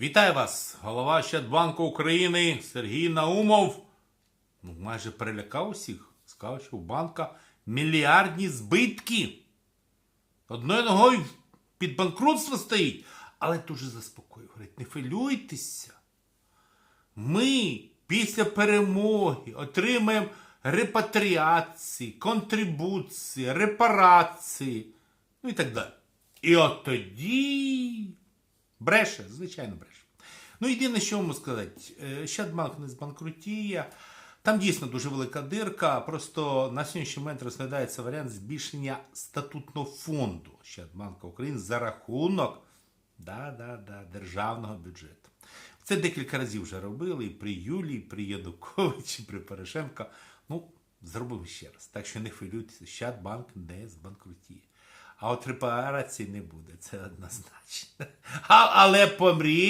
Вітаю вас, голова Ощадбанку України Сергій Наумов. Ну, майже перелякав усіх. Сказав, що у банка мільярдні збитки. Одною ногою під банкрутство стоїть. Але дуже заспокоює. Говорить, не хвилюйтеся. Ми після перемоги отримаємо репатріації, контрибуції, репарації, ну і так далі. І от тоді бреше, звичайно, бреше. Ну, єдине, що можу сказати, е, Щадбанк не збанкрутіє. Там дійсно дуже велика дирка. Просто на сьогоднішній момент розглядається варіант збільшення статутного фонду Щадбанка України за рахунок да, да, да, державного бюджету. Це декілька разів вже робили і при Юлії, і при Януковичі, і при Порошенко. Ну, зробимо ще раз. Так що не хвилюйтеся, Щадбанк не збанкрутіє. А от репарації не буде, це однозначно. А, але помрі.